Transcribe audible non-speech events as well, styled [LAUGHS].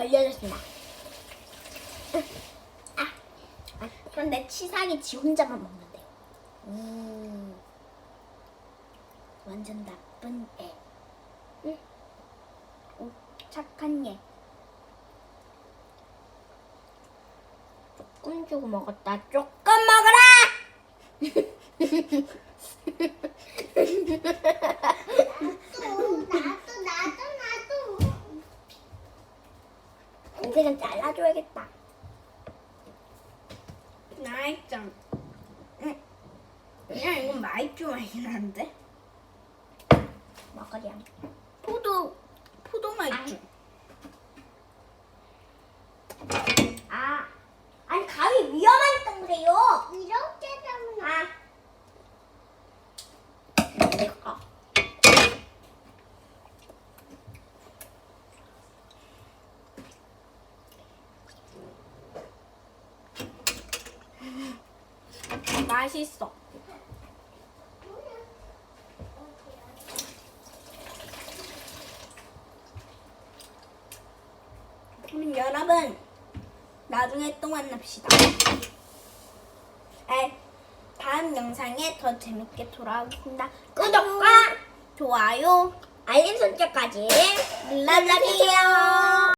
얼려졌습니다. 아, 아, 그런데 치사하게 지 혼자만 먹는데. 음, 완전 나쁜 애. 응? 오, 착한 얘. 조금 주고 먹었다. 조금 먹어라! [LAUGHS] 인생은 잘라줘야겠다. 나이짱. 응. 그냥 이건 맛있죠 맛이 나는데. 먹으렴. 포도 포도 맛있죠. 아, 아니 가위 위험하니까 그래요. 이렇게 잡는 아. 내가. 맛있어. 그럼 여러분 나중에 또 만납시다. 에, 다음 영상에 더 재밌게 돌아오겠습니다. 구독과 좋아요 알림 설정까지 눌러주세요.